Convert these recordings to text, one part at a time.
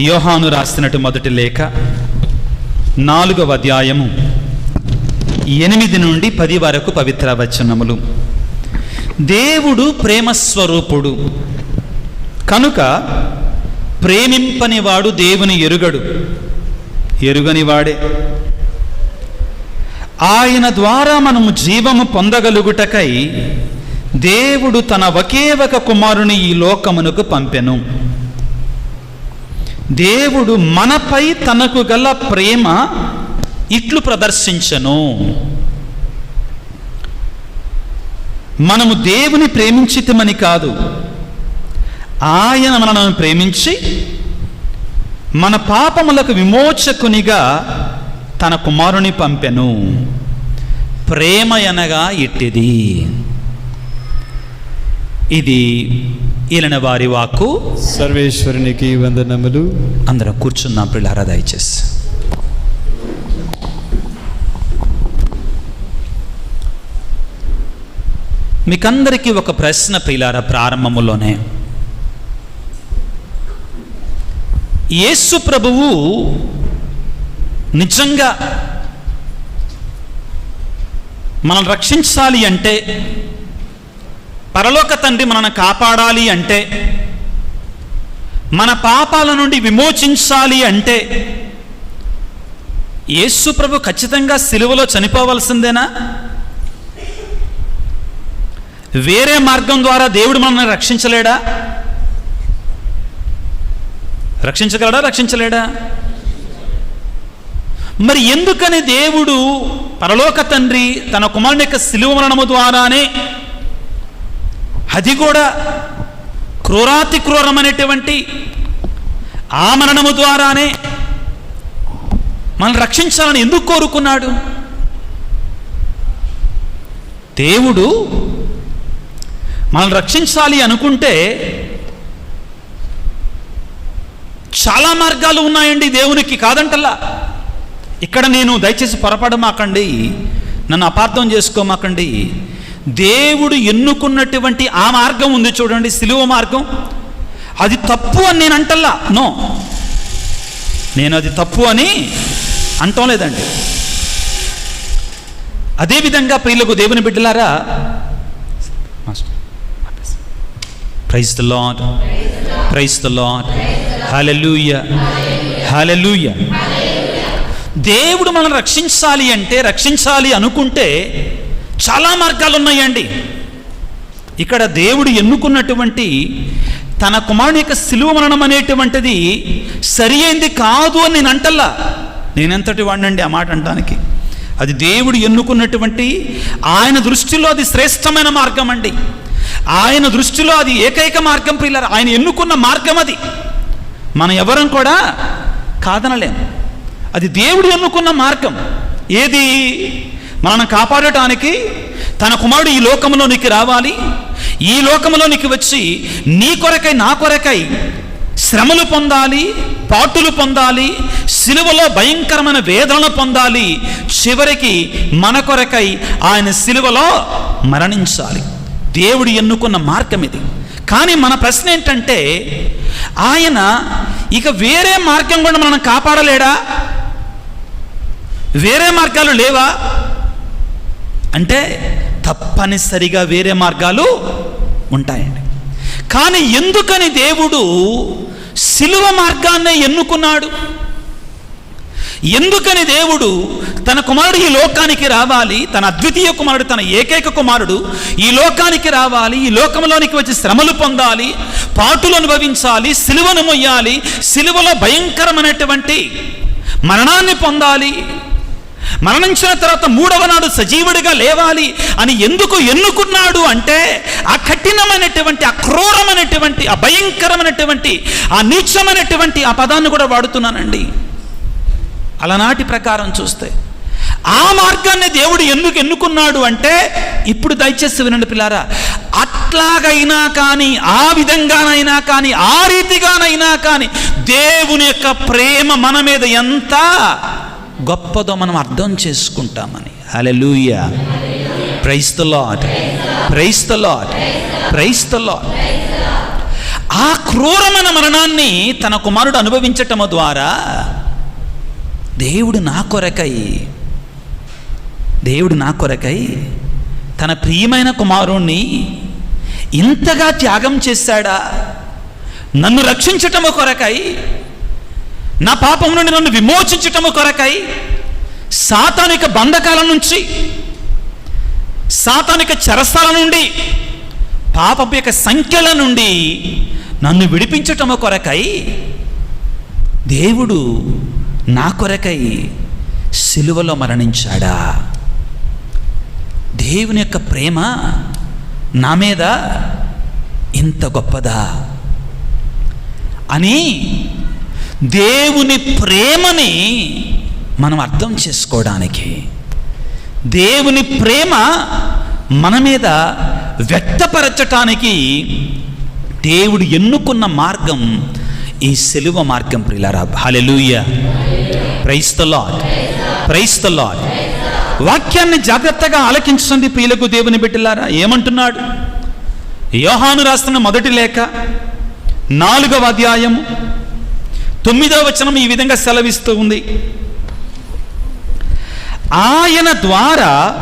యోహాను రాసినట్టు మొదటి లేఖ నాలుగవ అధ్యాయము ఎనిమిది నుండి పది వరకు పవిత్ర వచనములు. దేవుడు ప్రేమస్వరూపుడు కనుక ప్రేమింపనివాడు దేవుని ఎరుగడు. ఎరుగనివాడే. ఆయన ద్వారా మనము జీవము పొందగలుగుటకై దేవుడు తన ఒకే ఒక కుమారుని ఈ లోకమునకు పంపెను. దేవుడు మనపై తనకు గల ప్రేమ ఇట్లు ప్రదర్శించను. మనము దేవుని ప్రేమించితమని కాదు. ఆయన మనను ప్రేమించి మన పాపములకు విమోచకునిగా తన కుమారుని పంపెను. ప్రేమ అనగా ఇట్టిది. ఇది ఈలన వారి వాక్కు. సర్వేశ్వరునికి వందనములు. అందరం కూర్చున్నాం పిల్లారా దయచేసి. మీకందరికీ ఒక ప్రశ్న పిల్లారా ప్రారంభములోనే. యేసు ప్రభువు నిజంగా మనం రక్షించాలి అంటే పరలోక తండ్రి మనను కాపాడాలి అంటే మన పాపాల నుండి విమోచించాలి అంటే యేసు ప్రభు ఖచ్చితంగా సిలువలో చనిపోవలసిందేనా? వేరే మార్గం ద్వారా దేవుడు మనల్ని రక్షించలేడా? రక్షించగలడా? రక్షించలేడా? మరి ఎందుకని దేవుడు పరలోక తండ్రి తన కుమారుని యొక్క సిలువ మరణము ద్వారానే అది కూడా క్రూరాతి క్రూరమైనటువంటి ఆ మరణము ద్వారానే మనల్ని రక్షించాలని ఎందుకు కోరుకున్నాడు? దేవుడు మనల్ని రక్షించాలి అనుకుంటే చాలా మార్గాలు ఉన్నాయండి దేవునికి కాదంటల్లా. ఇక్కడ నేను దయచేసి పొరపడమాకండి నన్ను అపార్థం చేసుకోమాకండి. దేవుడు ఎన్నుకున్నటువంటి ఆ మార్గం ఉంది చూడండి సిలువ మార్గం. అది తప్పు అని నేను అంటల్లా. నో. నేను అది తప్పు అని అంటం లేదండి. అదేవిధంగా ప్రియులకు దేవుని బిడ్డలారా praise the lord praise the lord hallelujah hallelujah దేవుడు మనం రక్షించాలి అంటే రక్షించాలి అనుకుంటే చాలా మార్గాలు ఉన్నాయండి ఇక్కడ దేవుడు ఎన్నుకున్నటువంటి తన కుమారుని యొక్క సిలువ మరణం అనేటువంటిది సరి అయింది కాదు అని నేను అంటల్లా. నేనెంతటి వాడినండి ఆ మాట అంటానికి. అది దేవుడు ఎన్నుకున్నటువంటి ఆయన దృష్టిలో అది శ్రేష్టమైన మార్గం అండి ఆయన దృష్టిలో అది ఏకైక మార్గం పిల్లలు ఆయన ఎన్నుకున్న మార్గం అది. మనం ఎవరం కూడా కాదనలేం. అది దేవుడు ఎన్నుకున్న మార్గం. ఏది? మనల్ని కాపాడటానికి తన కుమారుడు ఈ లోకంలోనికి రావాలి. ఈ లోకంలోనికి వచ్చి నీ కొరకై నా కొరకై శ్రమలు పొందాలి పాటులు పొందాలి సిలువలో భయంకరమైన వేదనలు పొందాలి. చివరికి మన కొరకై ఆయన సిలువలో మరణించాలి. దేవుడు ఎన్నుకున్న మార్గం ఇది. కానీ మన ప్రశ్న ఏంటంటే ఆయన ఇక వేరే మార్గం కూడా మనం కాపాడలేడా? వేరే మార్గాలు లేవా? అంటే తప్పనిసరిగా వేరే మార్గాలు ఉంటాయండి. కానీ ఎందుకని దేవుడు సిలువ మార్గాన్నే ఎన్నుకున్నాడు? ఎందుకని దేవుడు తన కుమారుడు ఈ లోకానికి రావాలి తన అద్వితీయ కుమారుడు తన ఏకైక కుమారుడు ఈ లోకానికి రావాలి ఈ లోకంలోనికి వచ్చి శ్రమలు పొందాలి పాటులు అనుభవించాలి సిలువను మొయ్యాలి సిలువలో భయంకరమైనటువంటి మరణాన్ని పొందాలి మరణించిన తర్వాత మూడవ నాడు సజీవుడిగా లేవాలి అని ఎందుకు ఎన్నుకున్నాడు అంటే ఆ కఠినమైనటువంటి ఆ క్రూరమైనటువంటి ఆ భయంకరమైనటువంటి ఆ నీచమైనటువంటి ఆ పదాన్ని కూడా వాడుతున్నానండి. అలనాటి ప్రకారం చూస్తే ఆ మార్గాన్ని దేవుడు ఎందుకు ఎన్నుకున్నాడు అంటే ఇప్పుడు దయచేసి వినండి పిల్లారా అట్లాగైనా కానీ ఆ విధంగానైనా కానీ ఆ రీతిగానైనా కానీ దేవుని యొక్క ప్రేమ మన మీద ఎంత గొప్పదో మనం అర్థం చేసుకుంటామని. Hallelujah praise the lord praise the lord praise the lord ఆ క్రూరమైన మరణాన్ని తన కుమారుడు అనుభవించటము ద్వారా దేవుడు నా కొరకై దేవుడు నా కొరకై తన ప్రియమైన కుమారుణ్ణి ఇంతగా త్యాగం చేశాడా? నన్ను రక్షించటము కొరకై నా పాపం నుండి నన్ను విమోచించటము కొరకై సాతానిక బంధకాల నుంచి సాతానిక చెరస్థల నుండి పాపపు యొక్క సంఖ్యల నుండి నన్ను విడిపించటము కొరకై దేవుడు నా కొరకై సిలువలో మరణించాడా? దేవుని యొక్క ప్రేమ నా మీద ఇంత గొప్పదా? అని దేవుని ప్రేమని మనం అర్థం చేసుకోవడానికి దేవుని ప్రేమ మన మీద వ్యక్తపరచటానికి దేవుడు ఎన్నుకున్న మార్గం ఈ సెలువ మార్గం ప్రిలారా. Hallelujah praise the lord lord వాక్యాన్ని జాగ్రత్తగా ఆలకించండి ప్రియులకు దేవుని బిడ్డలారా. ఏమంటున్నాడు? యోహాను రాస్తున్న మొదటి లేఖ నాలుగవ అధ్యాయము తొమ్మిదో వచనం ఈ విధంగా సెలవిస్తూ ఉంది. ఆయన ద్వారా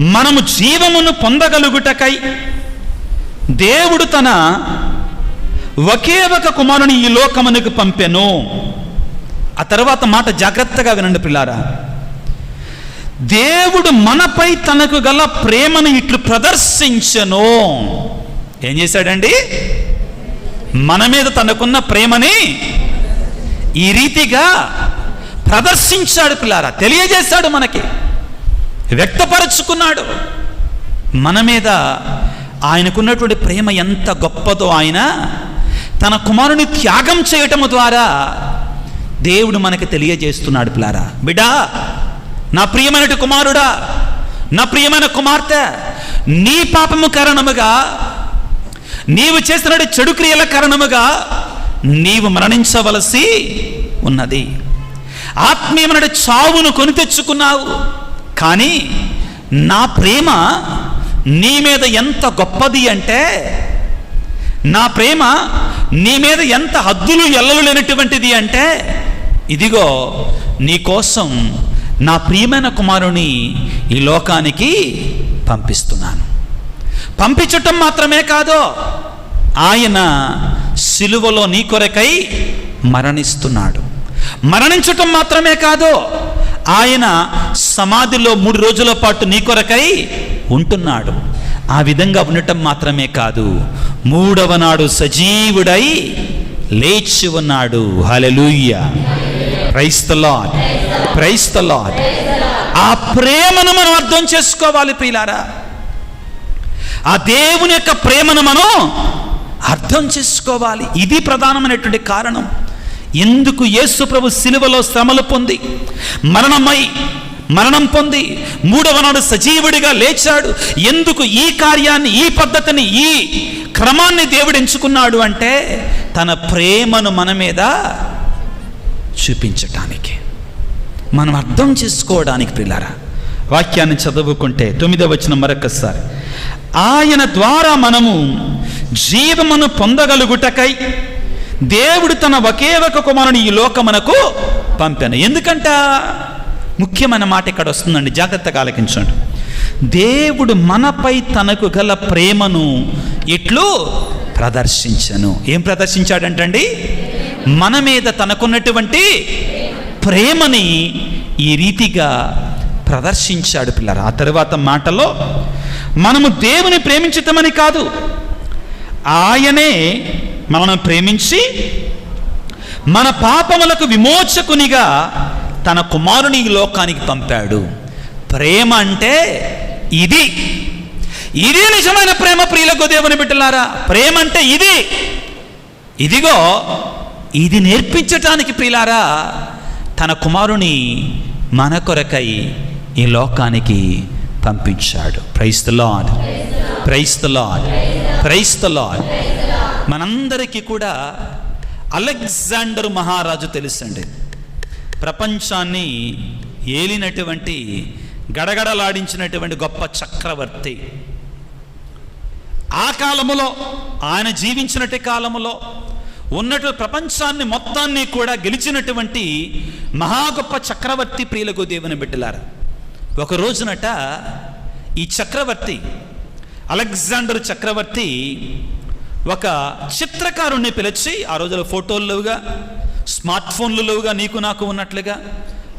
మనము జీవమును పొందగలుగుటకై దేవుడు తన ఒకే ఒక కుమారుని ఈ లోకమునకు పంపెను. ఆ తర్వాత మాట జాగ్రత్తగా వినండి పిల్లారా. దేవుడు మనపై తనకు గల ప్రేమను ఇట్లు ప్రదర్శించను. ఏం చేశాడండి? మన మీద తనకున్న ప్రేమని ఈ రీతిగా ప్రదర్శించాడు పిల్లారా తెలియజేశాడు మనకి. వ్యక్తపరచుకున్నాడు. మన మీద ఆయనకున్నటువంటి ప్రేమ ఎంత గొప్పదో ఆయన తన కుమారుని త్యాగం చేయటము ద్వారా దేవుడు మనకి తెలియజేస్తున్నాడు పిల్లారా బిడా నా ప్రియమైన కుమారుడా నా ప్రియమైన కుమార్తె నీ పాపము కారణముగా నీవు చేసిన చెడు క్రియల కారణముగా నీవు మరణించవలసి ఉన్నది. ఆత్మీయమైన చావును కొని తెచ్చుకున్నావు. కానీ నా ప్రేమ నీ మీద ఎంత గొప్పది అంటే నా ప్రేమ నీ మీద ఎంత హద్దులు ఎల్లలు లేనటువంటిది అంటే ఇదిగో నీ కోసం నా ప్రియమైన కుమారుని ఈ లోకానికి పంపిస్తున్నాను. పంపించటం మాత్రమే కాదు. ఆయన సిలువలో నీ కొరకై మరణిస్తున్నాడు. మరణించటం మాత్రమే కాదు ఆయన సమాధిలో మూడు రోజుల పాటు నీ కొరకై ఉంటున్నాడు. ఆ విధంగా ఉండటం మాత్రమే కాదు మూడవ నాడు సజీవుడై లేచి ఉన్నాడు. హలలుయ్య క్రైస్తలాడ్ క్రైస్తలాడ్ ఆ ప్రేమను మనం అర్థం చేసుకోవాలి పిల్లారా ఆ దేవుని యొక్క ప్రేమను మనం అర్థం చేసుకోవాలి. ఇది ప్రధానమైనటువంటి కారణం. ఎందుకు యేసు ప్రభు సిలువలో శ్రమలు పొంది మరణమై మరణం పొంది మూడవ నాడు సజీవుడిగా లేచాడు. ఎందుకు ఈ కార్యాన్ని ఈ పద్ధతిని ఈ క్రమాన్ని దేవుడు ఎంచుకున్నాడు అంటే తన ప్రేమను మన మీద చూపించటానికి. మనం అర్థం చేసుకోవడానికి పిల్లారా వాక్యాన్ని చదువుకుంటే తొమ్మిదవ వచ్చిన మరొకసారి. ఆయన ద్వారా మనము జీవమును పొందగలుగుటకై దేవుడు తన ఒకే ఒక కుమారుని ఈ లోకమునకు పంపాను. ఎందుకంట? ముఖ్యమైన మాట ఇక్కడ వస్తుందండి. జాగ్రత్తగా ఆలకించండి. దేవుడు మనపై తనకు గల ప్రేమను ఇట్లు ప్రదర్శించను. ఏం ప్రదర్శించాడంటండి? మన మీద తనకున్నటువంటి ప్రేమని ఈ రీతిగా ప్రదర్శించాడు పిల్లరా. ఆ తరువాత మాటలో మనము దేవుని ప్రేమించటమని కాదు. ఆయనే మనను ప్రేమించి మన పాపములకు విమోచకునిగా తన కుమారుని ఈ లోకానికి పంపాడు. ప్రేమ అంటే ఇది. ఇది నిజమైన ప్రేమ ప్రియులకు దేవుని బిడ్డలారా. ప్రేమ అంటే ఇది. ఇదిగో ఇది నేర్పించటానికి ప్రియులారా తన కుమారుని మన కొరకై ఈ లోకానికి పంపించాడు. Praise the lord praise the lord praise the lord మనందరికీ కూడా అలెగ్జాండర్ మహారాజు తెలుసండి. ప్రపంచాన్ని ఏలినటువంటి గడగడలాడించినటువంటి గొప్ప చక్రవర్తి. ఆ కాలములో ఆయన జీవించినటి కాలములో ఉన్నట్టు ప్రపంచాన్ని మొత్తాన్ని కూడా గెలిచినటువంటి మహా గొప్ప చక్రవర్తి ప్రియులకు దేవుని బిడ్డలారా. ఒక రోజునట ఈ చక్రవర్తి అలెగ్జాండర్ చక్రవర్తి ఒక చిత్రకారుణ్ణి పిలిచి ఆ రోజుల్లో ఫోటోలు స్మార్ట్ ఫోన్లలోగా నీకు నాకు ఉన్నట్లుగా.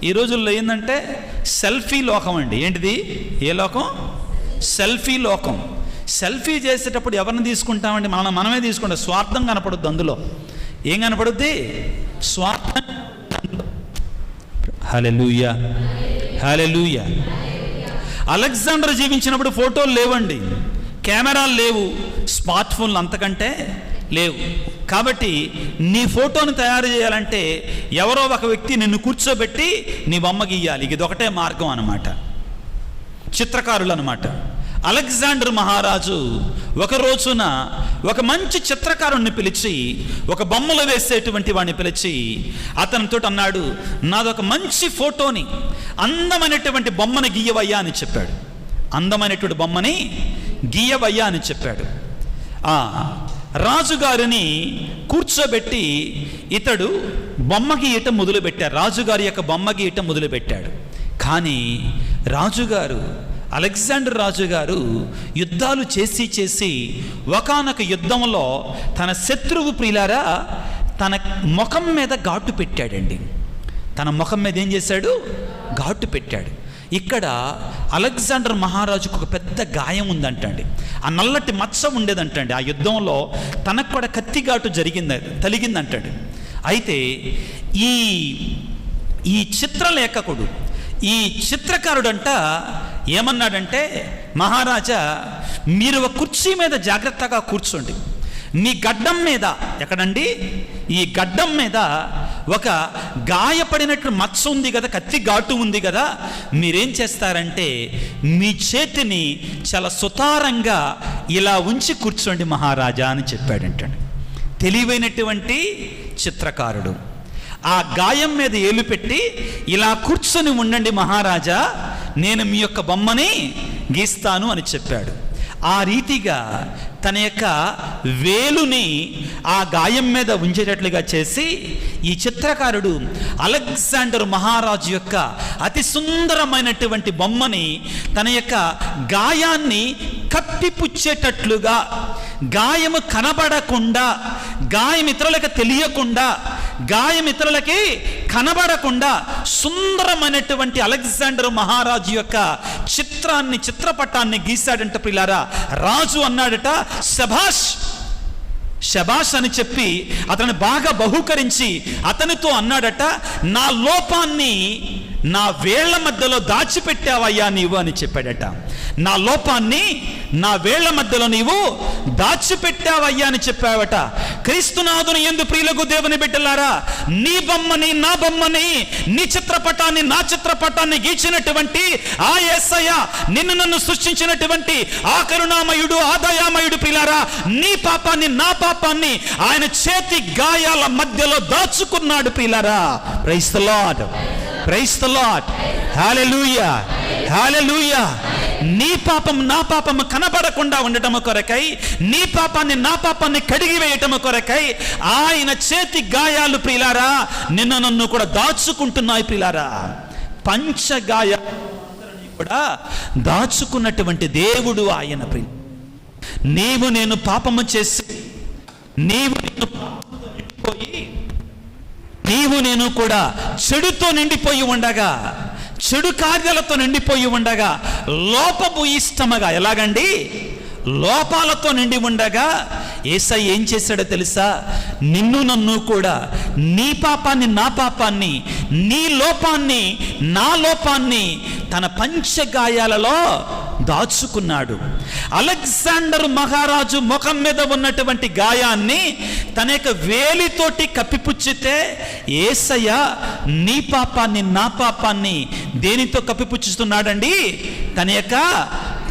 ఈ రోజుల్లో ఏంటంటే సెల్ఫీ లోకం అండి. ఏంటిది? ఏ లోకం? సెల్ఫీ లోకం. సెల్ఫీ చేసేటప్పుడు ఎవరిని తీసుకుంటామండి? మనం మనమే తీసుకుంటాం. స్వార్థం కనపడుద్ది అందులో. ఏం కనపడుద్ది? స్వార్థం హలెలూయ హాలెలూయ అలెగ్జాండర్ జీవించినప్పుడు ఫోటోలు లేవండి. కెమెరాలు లేవు. స్మార్ట్ ఫోన్లు అంతకంటే లేవు. కాబట్టి నీ ఫోటోని తయారు చేయాలంటే ఎవరో ఒక వ్యక్తి నిన్ను కూర్చోబెట్టి నీ బొమ్మ గీయాలి. ఇది ఒకటే మార్గం అనమాట చిత్రకారులు అనమాట అలెగ్జాండర్ మహారాజు ఒక రోజున ఒక మంచి చిత్రకారుణ్ణి పిలిచి ఒక బొమ్మలు వేసేటువంటి వాడిని పిలిచి అతనితో అన్నాడు నాదొక మంచి ఫోటోని అందమైనటువంటి బొమ్మని గీయవయ్యా అని చెప్పాడు. అందమైనటువంటి బొమ్మని గీయవయ్యా అని చెప్పాడు. ఆ రాజుగారిని కూర్చోబెట్టి ఇతడు బొమ్మ గీయటం మొదలుపెట్టాడు. రాజుగారి యొక్క బొమ్మ గీయటం మొదలుపెట్టాడు. కానీ రాజుగారు అలెగ్జాండర్ రాజుగారు యుద్ధాలు చేసి చేసి ఒకానొక యుద్ధంలో తన శత్రువు ప్రియులారా తన ముఖం మీద ఘాటు పెట్టాడండి. తన ముఖం మీద ఏం చేశాడు? ఘాటు పెట్టాడు. ఇక్కడ అలెగ్జాండర్ మహారాజుకు ఒక పెద్ద గాయం ఉందంటండి. ఆ నల్లటి మచ్చ ఉండేదంటండి. ఆ యుద్ధంలో తనకు కూడా కత్తిఘాటు జరిగింది తలిగిందంటండి. అయితే ఈ ఈ చిత్రలేఖకుడు ఈ చిత్రకారుడంట ఏమన్నాడంటే మహారాజా మీరు ఒక కుర్చీ మీద జాగ్రత్తగా కూర్చోండి. మీ గడ్డం మీద ఎక్కడండి? ఈ గడ్డం మీద ఒక గాయపడినట్టు మచ్చ ఉంది కదా కత్తి ఘాటు ఉంది కదా మీరేం చేస్తారంటే మీ చేతిని చాలా సుతారంగా ఇలా ఉంచి కూర్చోండి మహారాజా అని చెప్పాడంటాడు. తెలివైనటువంటి చిత్రకారుడు ఆ గాయం మీద ఏలు పెట్టి ఇలా కూర్చొని ఉండండి మహారాజా నేను మీ యొక్క బొమ్మని గీస్తాను అని చెప్పాడు. ఆ రీతిగా తన యొక్క వేలుని ఆ గాయం మీద ఉంచేటట్లుగా చేసి ఈ చిత్రకారుడు అలెగ్జాండర్ మహారాజు యొక్క అతి సుందరమైనటువంటి బొమ్మని తన యొక్క గాయాన్ని కప్పిపుచ్చేటట్లుగా గాయము కనబడకుండా గాయం ఇతరులకు తెలియకుండా గాయం ఇతరులకి కనబడకుండా సుందరమైనటువంటి అలెగ్జాండర్ మహారాజు యొక్క చిత్రాన్ని చిత్రపటాన్ని గీశాడంట పిల్లారా రాజు అన్నాడట శభాష్ శబాష్ అని చెప్పి అతను బాగా బహుకరించి అతనితో అన్నాడట నా లోపాన్ని నా వేళ్ళ మధ్యలో దాచిపెట్టావయ్యా నీవు అని చెప్పాడట. నా లోపాన్ని నా వేళ్ళ మధ్యలో నీవు దాచిపెట్టావయ్యా అని చెప్పావట. క్రీస్తునాథుని ఎందు ప్రియులకు దేవుని బిడ్డలారా నీ బొమ్మని నా బొమ్మని నీ చిత్రపటాన్ని నా చిత్రపటాన్ని గీచినటువంటి ఆ యేసయ్య నిన్ను నన్ను సృష్టించినటువంటి ఆ కరుణామయుడు ఆదాయామయుడు ప్రియులారా నీ పాపాన్ని నా పాపాన్ని ఆయన చేతి గాయాల మధ్యలో దాచుకున్నాడు ప్రియులారా. ప్రైస్ ద లార్డ్ ప్రైస్ నీ పాపం నా పాపం కనబడకుండా ఉండటం కొరకై నీ పాపాన్ని నా పాపాన్ని కడిగివేయటం కొరకై ఆయన చేతి గాయాలు ప్రిలారా నిన్ను నన్ను కూడా దాచుకుంటున్నాయి ప్రిలారా. పంచగాయ కూడా దాచుకున్నటువంటి దేవుడు ఆయన ప్రి నీవు నేను పాపము చేసి నీవు నేను నీవు నేను కూడా చెడుతో నిండిపోయి ఉండగా చెడు కార్యాలతో నిండిపోయి ఉండగా లోపపు ఇష్టమగా ఎలాగండి? లోపాలతో నిండి ఉండగా ఏసై ఏం చేశాడో తెలుసా? నిన్ను నన్ను కూడా నీ పాపాన్ని నా పాపాన్ని నీ లోపాన్ని నా లోపాన్ని తన పంచగాయాలలో దాచుకున్నాడు. అలెగ్జాండర్ మహారాజు ముఖం మీద ఉన్నటువంటి గాయాన్ని తన యొక్క వేలితోటి కప్పిపుచ్చితే ఏసయ్య నీ పాపాన్ని నా పాపాన్ని దేనితో కప్పిపుచ్చుతున్నాడండి? తన యొక్క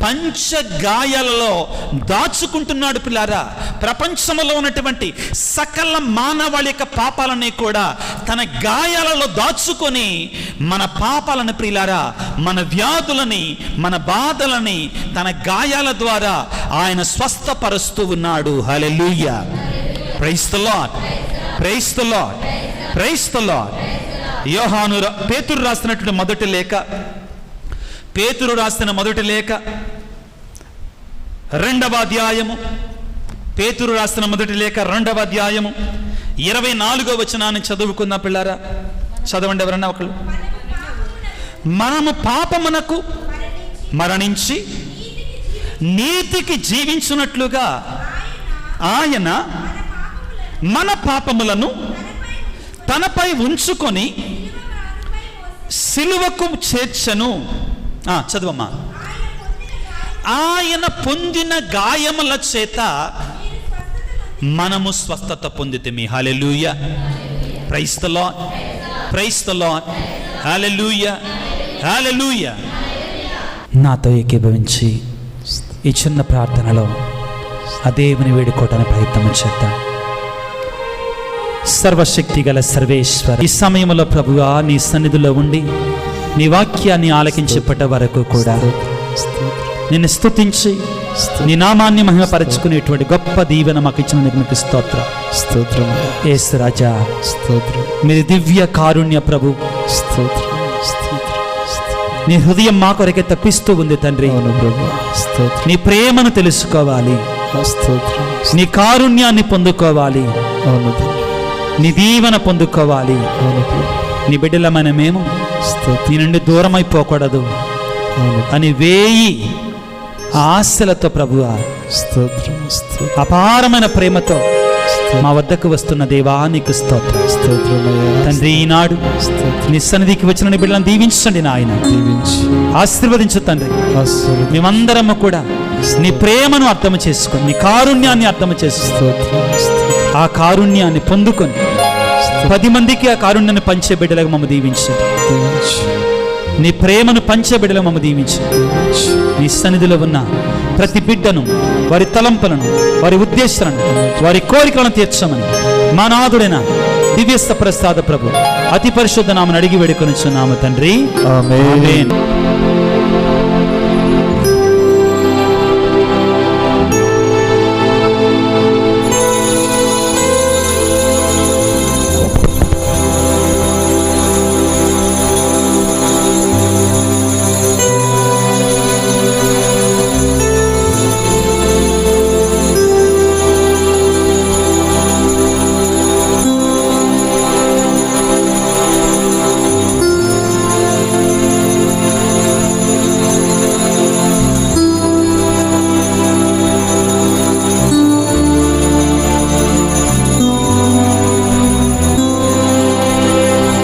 పంచ గాయాలలో దాచుకుంటున్నాడు పిల్లారా. ప్రపంచంలో ఉన్నటువంటి సకల మానవాళి యొక్క పాపాలని కూడా తన గాయాలలో దాచుకొని మన పాపాలను ప్రియులారా మన వ్యాధులని మన బాధలని తన గాయాల ద్వారా ఆయన స్వస్థపరుస్తూ ఉన్నాడు. హలెలుయ్య ప్రైస్తలాట్ ప్రైస్తలాట్ ప్రైస్తలాట్ యోహాను పేతురు రాసినటువంటి మొదటి లేఖ. పేతురు రాసిన మొదటి లేఖ. రెండవ అధ్యాయము. పేతురు రాసిన మొదటి లేఖ రెండవ అధ్యాయము. ఇరవై నాలుగో వచనాన్ని చదువుకున్న పిల్లారా. చదవండి ఎవరన్నా ఒకళ్ళు. మనము పాపమునకు మరణించి నీతికి జీవించున్నట్లుగా ఆయన మన పాపములను తనపై ఉంచుకొని సిలువకు చేర్చను. ఆ, చదువమ్మా. ఆయన పొందిన గాయముల చేత మనము స్వస్థత పొందితే హాలెలూయ క్రైస్తలో క్రైస్తలో హాలెలూయ హాలెలూయ ద నాతో ఏకీభవించి ఈ చిన్న ప్రార్థనలో ఆ దేవుని వేడుకోవటానికి ప్రయత్నం చేద్దాం. సర్వశక్తి గల సర్వేశ్వర. ఈ సమయంలో ప్రభువా నీ సన్నిధిలో ఉండి నీ వాక్యాన్ని ఆలకించేపట వరకు కూడా నిన్ను స్తుతించి నీ నామాన్ని మహిమపరచుకునేటువంటి గొప్ప దీవెన మాకు ఇచ్చిన మీకు స్తోత్ర. స్తోత్రం ఏసు రాజా. స్తోత్రం. మీరు దివ్య కారుణ్య ప్రభు. స్తోత్రం. నీ హృదయం మా కొరకే తప్పిస్తూ ఉంది తండ్రి. నీ ప్రేమను తెలుసుకోవాలి. నీ కారుణ్యాన్ని పొందుకోవాలి. అవును. నీ దీవెన పొందుకోవాలి. నీ బిడ్డలమైన మేము నీ నుండి దూరం అయిపోకూడదు అని వేయి ఆశలతో ప్రభువ అపారమైన ప్రేమతో మా వద్దకు వస్తున్న దేవా నీకు స్తోత్రం. తండ్రి ఈనాడు స్తోత్రం నీ సన్నిధికి వచ్చిన బిడ్డలను దీవించండి నాయన. దీవించి ఆశీర్వదించు తండ్రి. మేమందరము కూడా నీ ప్రేమను అర్థం చేసుకొని నీ కారుణ్యాన్ని అర్థం చేసి స్తోత్రం ఆ కారుణ్యాన్ని పొందుకొని పది మందికి ఆ కారుణ్యాన్ని పంచే బిడ్డలకు మమ్మ దీవించు. నీ ప్రేమను పంచే బిడ్డలకు మమ్మ దీవించు. నీ సన్నిధిలో ఉన్న ప్రతి బిడ్డను వారి తలంపులను వారి ఉద్దేశాలను వారి కోరికలను తీర్చమని మా నాథుడైన దివ్యస్థ ప్రసాద ప్రభు అతి పరిశుద్ధ నామని అడిగి వేడుకొనిచున్నాము తండ్రి. ఆమేన్.